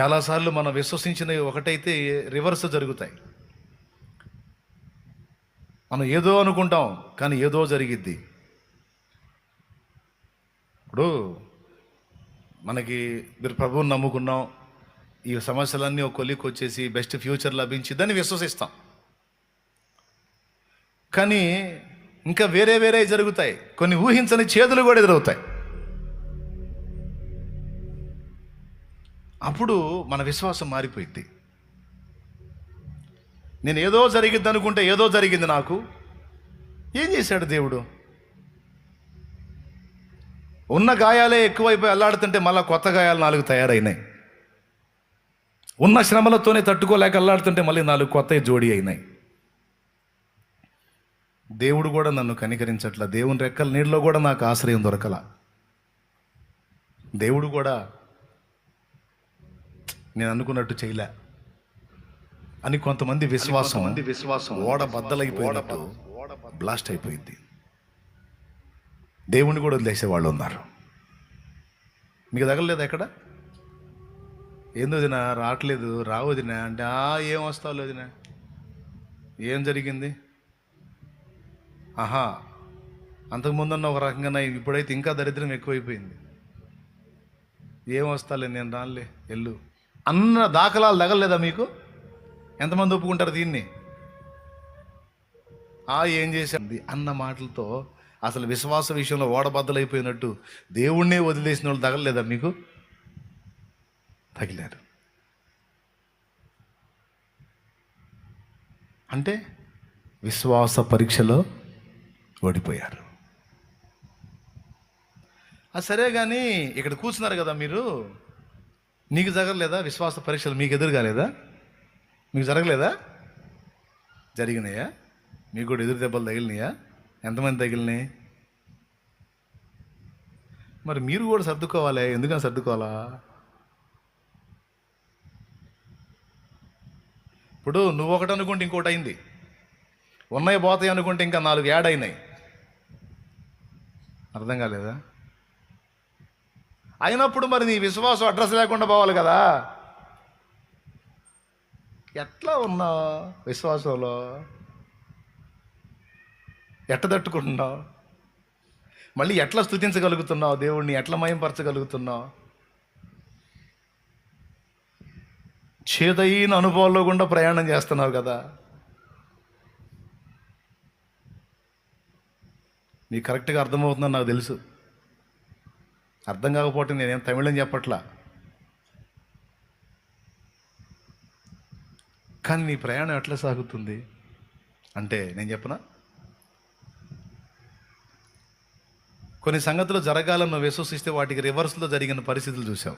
చాలాసార్లు మనం విశ్వసించినవి ఒకటైతే రివర్స్ జరుగుతాయి. మనం ఏదో అనుకుంటాం కానీ ఏదో జరిగిద్ది. ఇప్పుడు మనకి మీరు ప్రభువుని నమ్ముకున్నాం ఈ సమస్యలన్నీ ఒక కొలికి వచ్చేసి బెస్ట్ ఫ్యూచర్ లభించిద్దని విశ్వసిస్తాం. కానీ ఇంకా వేరే వేరే జరుగుతాయి. కొన్ని ఊహించని చేతులు కూడా ఎదురవుతాయి. అప్పుడు మన విశ్వాసం మారిపోయింది. నేను ఏదో జరిగింది అనుకుంటే ఏదో జరిగింది నాకు. ఏం చేశాడు దేవుడు? ఉన్న గాయాలే ఎక్కువైపోయి అల్లాడుతుంటే మళ్ళీ కొత్త గాయాలు నాలుగు తయారైనాయి. ఉన్న శ్రమలతోనే తట్టుకోలేక అల్లాడుతుంటే మళ్ళీ నాలుగు కొత్త జోడి అయినాయి. దేవుడు కూడా నన్ను కనికరించట్ల. దేవుని రెక్కల నీళ్ళలో కూడా నాకు ఆశ్రయం దొరకల. దేవుడు కూడా నేను అనుకున్నట్టు చేయలే. అని కొంతమంది విశ్వాసం విశ్వాసం ఓడ బద్దలైపోయినట్టు బ్లాస్ట్ అయిపోయింది. దేవుణ్ణి కూడా వదిలేసే వాళ్ళు ఉన్నారు. మీకు తగలలేదు ఎక్కడ? ఏందో వదినా రావట్లేదు రావదినా అంటే ఆ ఏం వస్తావు వదినా? ఏం జరిగింది? ఆహా అంతకుముందున్న ఒక రకంగా ఇప్పుడైతే ఇంకా దరిద్రం ఎక్కువైపోయింది. ఏం వస్తాలే నేను రానులే ఎల్లు అన్న దాఖలాలు తగలలేదా మీకు? ఎంతమంది ఒప్పుకుంటారు దీన్ని? ఆ ఏం చేసింది అన్న మాటలతో అసలు విశ్వాస విషయంలో ఓడబద్దలైపోయినట్టు దేవుణ్ణే వదిలేసిన వాళ్ళు తగలలేదా మీకు? తగిలారు. అంటే విశ్వాస పరీక్షలో ఓడిపోయారు. సరే కానీ ఇక్కడ కూర్చున్నారు కదా మీరు? నీకు జరగలేదా? విశ్వాస పరీక్షలు మీకు ఎదురు కాలేదా? మీకు జరగలేదా? జరిగినాయా? మీకు కూడా ఎదురు దెబ్బలు తగిలినాయా? ఎంతమంది తగిలినాయి? మరి మీరు కూడా సర్దుకోవాలి? ఎందుకని సర్దుకోవాలా? ఇప్పుడు నువ్వు ఒకటి అనుకుంటే ఇంకోటి అయింది. ఉన్నాయి పోతాయి అనుకుంటే ఇంకా నాలుగు యాడ్ అయినాయి. అర్థం కాలేదా? అయినప్పుడు మరి నీ విశ్వాసం అడ్రస్ లేకుండా పోవాలి కదా. ఎట్లా ఉన్నావు విశ్వాసంలో? ఎట్ట తట్టుకుంటున్నావు? మళ్ళీ ఎట్లా స్థుతించగలుగుతున్నావు? దేవుణ్ణి ఎట్లా మయంపరచగలుగుతున్నావు? చేదైన అనుభవాల్లో గుండా ప్రయాణం చేస్తున్నావు కదా. నీకు కరెక్ట్గా అర్థమవుతుందని నాకు తెలుసు. అర్థం కాకపోతే నేనేం తమిళం చెప్పట్లా. కానీ నీ ప్రయాణం ఎట్లా సాగుతుంది? అంటే నేను చెప్పనా? కొన్ని సంగతులు జరగాలని నువ్వు విశ్వసిస్తే వాటికి రివర్స్లో జరిగిన పరిస్థితులు చూసావు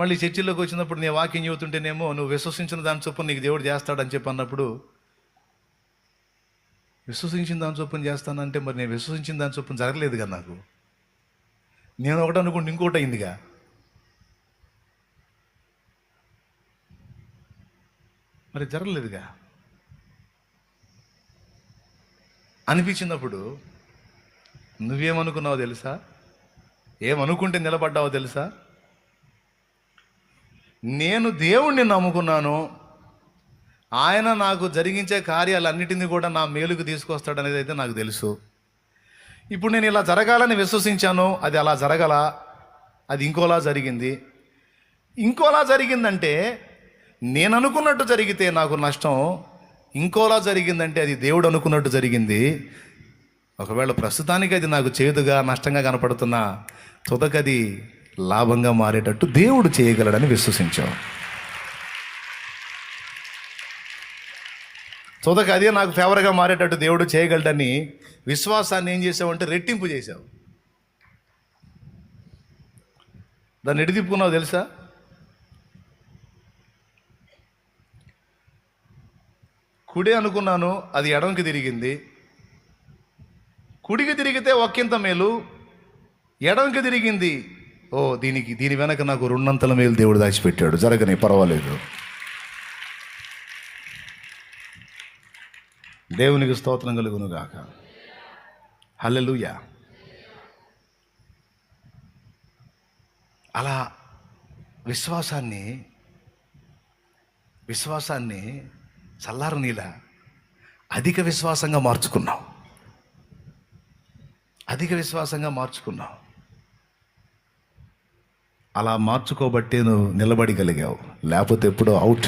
మళ్ళీ చర్చిలోకి వచ్చినప్పుడు నీ వాకింగ్ చదువుతుంటేనేమో నువ్వు విశ్వసించిన దాని చొప్పున నీకు దేవుడు చేస్తాడని చెప్పి అన్నప్పుడు విశ్వసించిన దాని చొప్పున చేస్తానంటే మరి నేను విశ్వసించిన దాని చొప్పున జరగలేదు కదా నాకు? నేను ఒకటి అనుకుంటే ఇంకోటి అయిందిగా. మరి జరగలేదుగా. అనిపించినప్పుడు నువ్వేమనుకున్నావో తెలుసా? ఏమనుకుంటే నిలబడ్డావో తెలుసా? నేను దేవుణ్ణి నమ్ముకున్నాను. ఆయన నాకు జరిగించే కార్యాలన్నిటినీ కూడా నా మేలుకు తీసుకొస్తాడనేది అయితే నాకు తెలుసు. ఇప్పుడు నేను ఇలా జరగాలని విశ్వసించాను అది అలా జరగల అది ఇంకోలా జరిగింది. ఇంకోలా జరిగిందంటే నేను అనుకున్నట్టు జరిగితే నాకు నష్టం ఇంకోలా జరిగిందంటే అది దేవుడు అనుకున్నట్టు జరిగింది. ఒకవేళ ప్రస్తుతానికి అది నాకు చేదుగా నష్టంగా కనపడుతున్నా తుదకది లాభంగా మారేటట్టు దేవుడు చేయగలడని విశ్వసించాం. తుదక అదే నాకు ఫేవర్గా మారేటట్టు దేవుడు చేయగలడని విశ్వాసాన్ని ఏం చేసావంటే రెట్టింపు చేసావు దాన్ని ఎడిదిప్పుకున్నావు తెలుసా? కుడి అనుకున్నాను అది ఎడంకి తిరిగింది. కుడికి తిరిగితే ఒక్కింత మేలు ఎడంకి తిరిగింది. ఓ దీనికి దీని వెనక నాకు రెండంతల మేలు దేవుడు దాచిపెట్టాడు. జరగని పర్వాలేదు. దేవునికి స్తోత్రం కలుగునుగాక. గాక అలా విశ్వాసాన్ని విశ్వాసాన్ని చల్లారు నీలా అధిక విశ్వాసంగా మార్చుకున్నావు. అధిక విశ్వాసంగా మార్చుకున్నావు. అలా మార్చుకోబట్టే నువ్వు నిలబడగలిగావు. లేకపోతే ఎప్పుడో అవుట్.